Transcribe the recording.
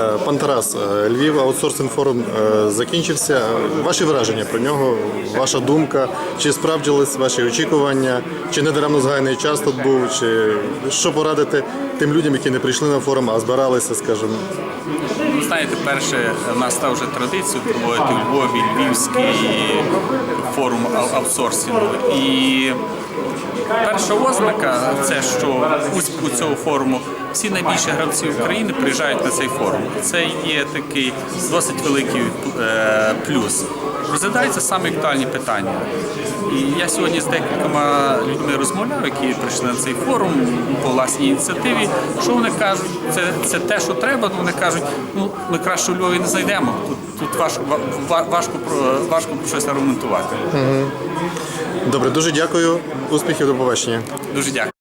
Е, Пан Тарас, е, Львів аутсорсинг форум е, закінчився. Ваші враження про нього, ваша думка, чи справдились ваші очікування, чи не даремно згайний час тут був, чи що порадити тим людям, які не прийшли на форум, а збиралися, скажімо. Знаєте, перше, в нас став вже традицію проводити у Львові Львівський форум ау- аутсорсингу. І перша ознака це, що успіху цього форуму всі найбільші гравці України приїжджають на цей форум. Це є такий досить великий е, плюс. Розглядаються саме актуальні питання. І я сьогодні з декількома людьми розмовляв, які прийшли на цей форум по власній ініціативі. Що вони кажуть? Це, це те, що треба. Вони кажуть, ну ми краще у Львові не знайдемо. Тут, тут важко, важко, важко про щось аргументувати. Добре, дуже дякую. Успіхів, до побачення. Дуже дякую.